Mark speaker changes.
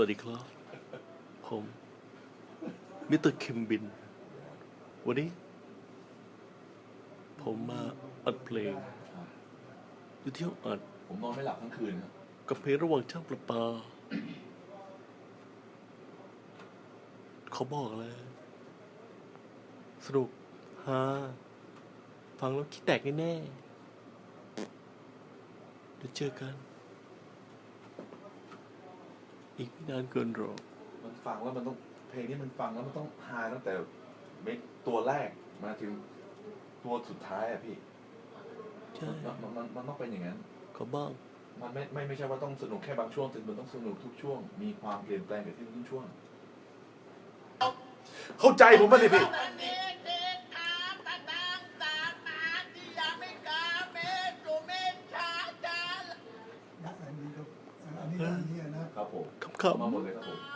Speaker 1: วัสดีครับ ผมมิสเตอร์คิมบิน วันนี้ ผมมาอัดเพลง อยู่ที่ห้องอัด
Speaker 2: ผมนอนไม่หลับทั้งคืนครับ
Speaker 1: กับเพลงระหว่างช่างประปา เขาบอกเลย สนุกฮาฟังแล้วคิดแตกแน่ๆเดี๋ยวเจอกัน อีกไม่นานเกินรอ
Speaker 2: มันฟังแล้วมันต้องเพลงนี้มันฟังแล้วมันต้องฮาตั้งแต่เมกตัวแรกมาถึงตัวสุดท้ายอะพี่
Speaker 1: ใช่
Speaker 2: มันมันมันมันต้องเป็นอย่างนั้น
Speaker 1: เขาบ้าง
Speaker 2: มันไม่ไม่ไม่ใช่ว่าต้องสนุกแค่บางช่วงแต่มันต้องสนุกทุกช่วง มีความเปลี่ยนแปลงเกิดขึ้นทุกช่วง เข้าใจผมป่ะเนี่ยพี่
Speaker 3: วันนี้เด็กขาตะดังตาตาที่ยังไม่กาเมตุเมชาจา
Speaker 4: นะอันนี้ก็อันนี้ก็อันนี้นะ ครับ
Speaker 2: ผม
Speaker 1: ขำ
Speaker 2: มาหมดเลยครับผม
Speaker 3: ลา